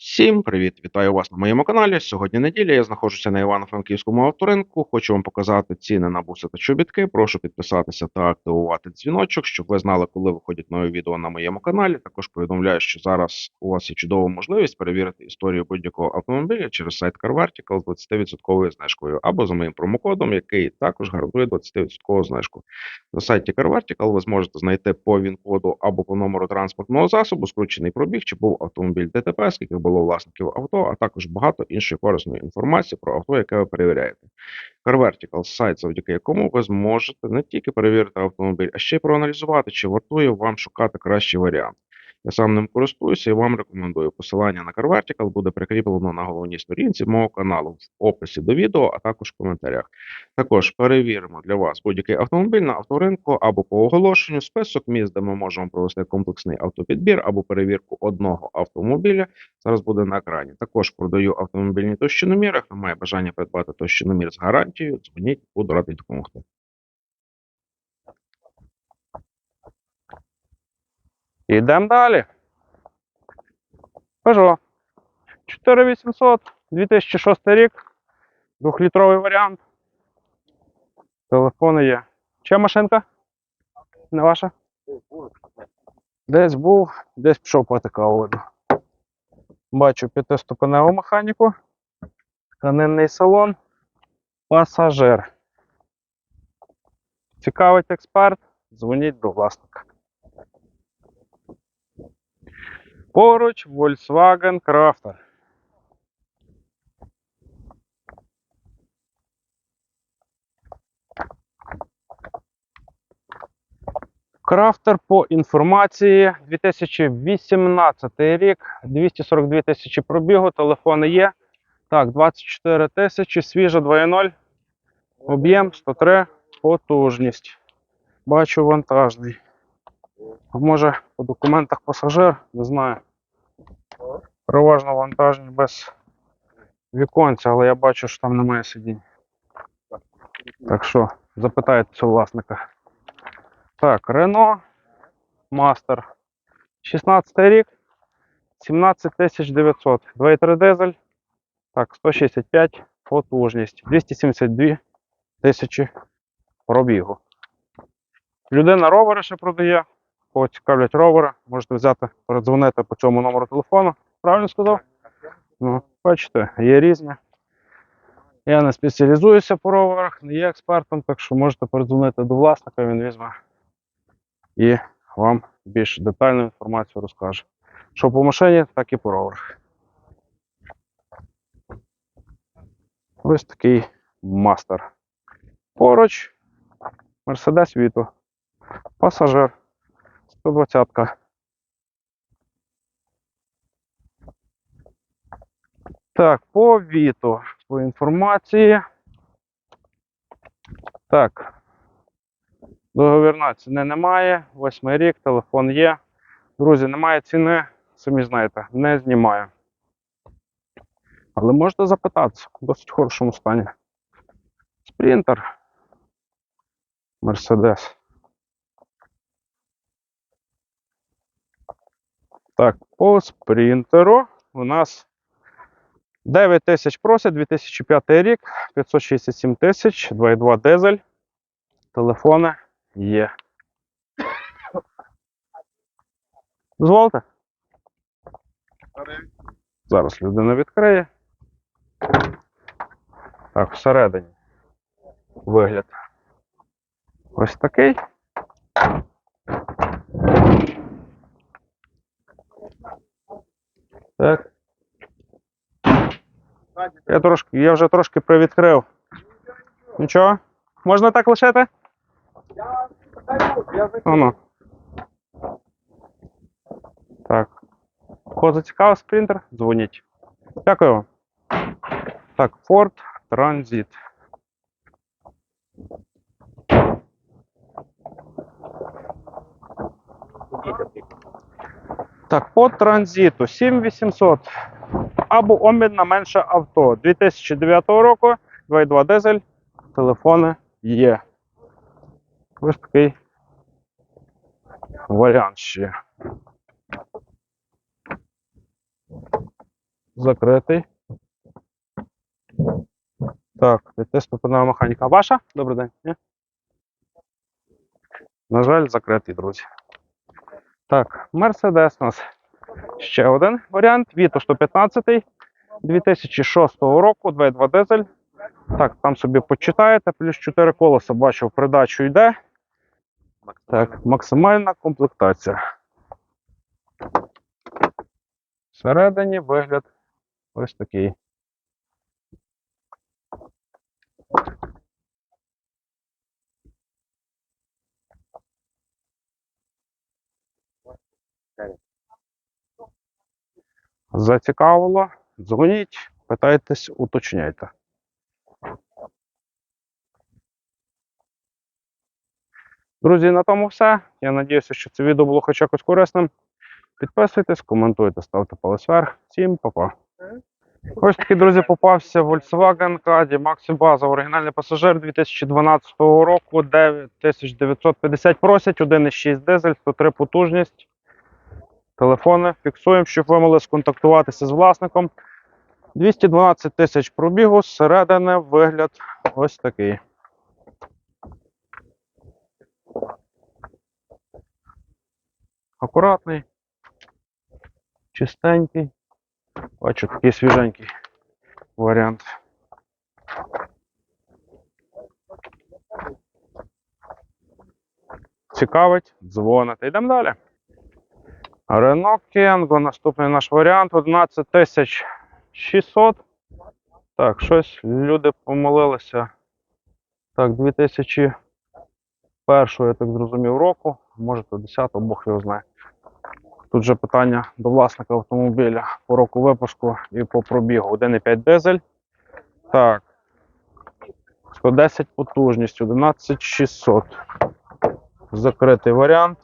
Всім привіт! Вітаю вас на моєму каналі. Сьогодні неділя. Я знаходжуся на Івано-Франківському авторинку. Хочу вам показати ціни на буси та чобітки. Прошу підписатися та активувати дзвіночок, щоб ви знали, коли виходять нові відео на моєму каналі. Також повідомляю, що зараз у вас є чудова можливість перевірити історію будь-якого автомобіля через сайт CarVertical з 20% знижкою або за моїм промокодом, який також гарантує 20% знижку. На сайті CarVertical ви зможете знайти по ВІН-коду або по номеру транспортного засобу, скручений пробіг, чи був автомобіль ДТП, скільки було власників авто, а також багато іншої корисної інформації про авто, яке ви перевіряєте. CarVertical – сайт, завдяки якому ви зможете не тільки перевірити автомобіль, а ще й проаналізувати, чи вартує вам шукати кращий варіант. Я сам ним користуюся і вам рекомендую. Посилання на CarVertical буде прикріплено на головній сторінці мого каналу в описі до відео, а також в коментарях. Також перевіримо для вас будь-який автомобіль на авторинку або по оголошенню, список міст, де ми можемо провести комплексний автопідбір або перевірку одного автомобіля. Зараз буде на екрані. Також продаю автомобільні товщиноміри. Хто має бажання придбати товщиномір з гарантією, дзвоніть, буду радий допомогти. Ідемо далі. Peugeot 4800, 2006 рік, двохлітровий варіант. Телефони є. Чия машинка? Не ваша? Десь був, десь пішов потикав видно. Бачу п'ятиступеневу механіку, тканинний салон, пасажир. Цікавить експерт, дзвоніть до власника. Поруч Volkswagen Crafter. Крафтер по інформації 2018 рік, 242 тисячі пробігу, телефони є. Так, 24 тисячі, свіжа 2.0, об'єм 103, потужність. Бачу вантажний. Може по документах пасажир, не знаю. Переважно вантажні без віконця, але я бачу, що там немає сидінь. Так що, запитайте цього власника. Так, Renault Master. 16 рік, 17 900. 2,3 дизель. Так, 165 потужність. 272 тисячі пробігу. Людина ровери ще продає. Кого цікавлять ровери, можете взяти, передзвонити по цьому номеру телефону. Правильно сказав? Ну, бачите, є різні. Я не спеціалізуюся по роверах, не є експертом, так що можете передзвонити до власника, він візьме і вам більш детальну інформацію розкаже. Що по машині, так і по роверах. Ось такий мастер. Поруч Mercedes Vito. Пасажир. 120. -ка. Так, по Віту, по інформації. Так. Договірна ціни немає. Восьмий рік, телефон є. Друзі, немає ціни, самі знаєте, не знімаю. Але можете запитатися, в досить хорошому стані. Спринтер. Мерседес. Так, по спринтеру у нас 9 тисяч просять, 2005 рік, 567 тисяч, 2,2 дизель. Телефони є. Дозвольте. Зараз людина відкриє. Так, всередині вигляд. Ось такий. Так. Я трошки, я вже трошки привідкрив. Нічого? Можна так лишити? Ану. Так. Кого зацікавив спринтер? Дзвоніть. Дякую вам. Так, Ford Transit. Так, по транзиту 7800 або омін на менше авто 2009 року, 2.2 дизель, телефони є. Ось такий варіант ще. Закритий. Так, п'ятиступенева механіка. Ваша? Добрий день. Ні? На жаль, закритий, друзі. Так, Мерседес у нас ще один варіант. Віто 115 2006 року, 2.2 дизель. Так, там собі почитаєте, плюс 4 колеса, бачу, придачу йде. Так, максимальна комплектація. Всередині вигляд ось такий. Зацікавило? Дзвоніть, питайтесь, уточняйте. Друзі, на тому все. Я надіюся, що це відео було хоч якось корисним. Підписуйтесь, коментуйте, ставте палець вверх. Всім па-па. Ось такий, друзі, попався Volkswagen Caddy Maxi Bаза, оригінальний пасажир 2012 року, 9950 просять, 1,6 дизель, 103 потужність. Телефони фіксуємо, щоб ви могли сконтактуватися з власником. 212 тисяч пробігу, зсередини вигляд ось такий. Акуратний, чистенький. Бачу, такий свіженький варіант. Цікавить, дзвоните. Йдемо далі. Renault Kangoo, наступний наш варіант 11600. Так, щось люди помилилися. Так, 2001, я так зрозумів, року, може то 10 Бог його знає. Тут же питання до власника автомобіля по року випуску і по пробігу. 1,5 дизель. Так. 110 потужність, 11600. Закритий варіант.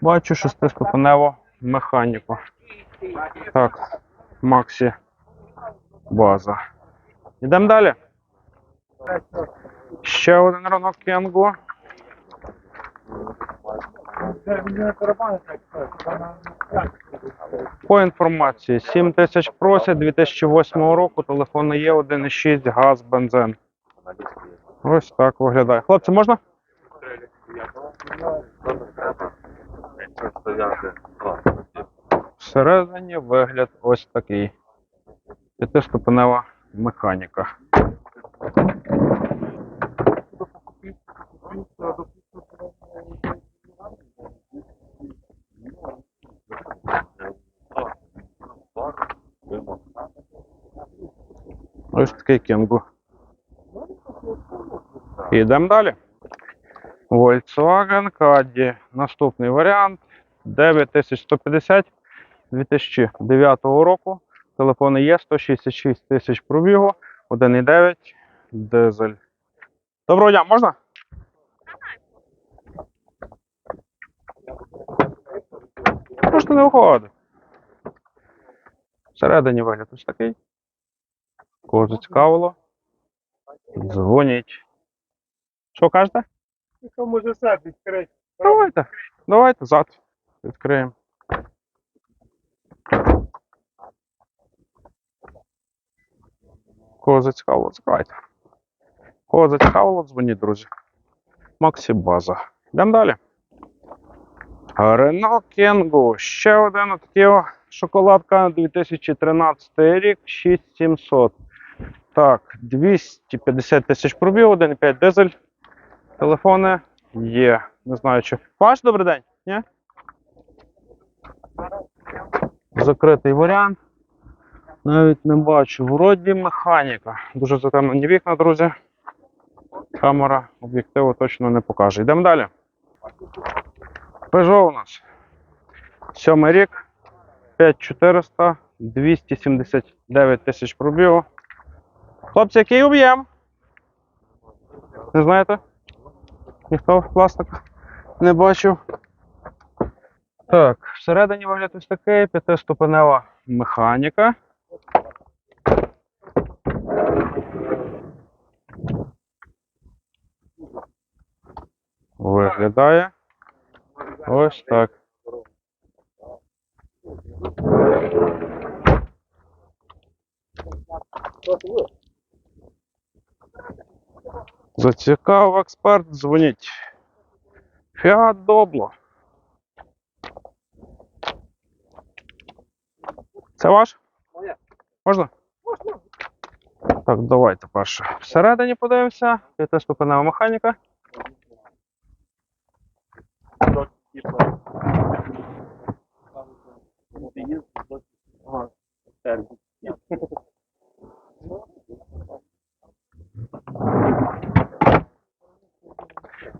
Бачу шестиступеневу механіку. Так, Максі база. Йдемо далі. Ще один ранок Кенго. По інформації, 7 тисяч просять 2008 року, телефон є 1,6 газ, бензин. Ось так виглядає. Хлопці, можна? Всередині вигляд ось такий. П'ятиступенева механіка. Ось такий кенгу. Йдемо далі. Volkswagen Caddy. Наступний варіант 9150 2009 року. Телефони є 166 тисяч пробігу, 1,9 дизель. Доброго дня, можна? Можете не виходити. Всередині вигляд ось такий. Кого зацікавило? Дзвоніть. Що кажете? Може сад відкрити? Давайте. Давайте зад. Відкриємо. Кого зацікавило, закривайте. Кого зацікавило, дзвоніть, друзі. Максі База. Йдемо далі. Renault Kangoo. Ще один такий шоколадка 2013 рік, 6700. Так, 250 тисяч пробіг, 1,5 дизель. Телефони є. Не знаю, чи. Ваш добрий день? Ні? Закритий варіант. Навіть не бачу. Вроді механіка. Дуже затемнені вікна, друзі. Камера об'єктиву точно не покаже. Йдемо далі. Peugeot у нас. Сьомий рік. 5400, 279 тисяч пробігу. Хлопці, який об'єм? Не знаєте? Ніхто власника не бачив. Так, всередині вигляд ось такий, п'ятиступенева механіка. Виглядає ось так. Зацікавив експерт, дзвоніть. Фіат Добло. Це ваш? Моє. Можна? Так, давайте перше. Всередині подивимося. Я теж ступенева механіка.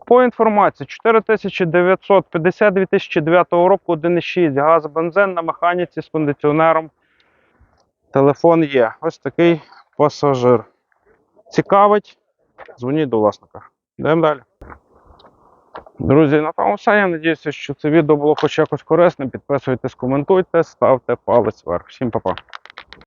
По інформації 4950 2009 року 1,6 газ бензин на механіці з кондиціонером. Телефон є. Ось такий пасажир. Цікавить. Дзвоніть до власника. Йдемо далі. Друзі, на тому все. Я надіюся, що це відео було хоч якось корисним. Підписуйтесь, коментуйте, ставте палець вверх. Всім па-па.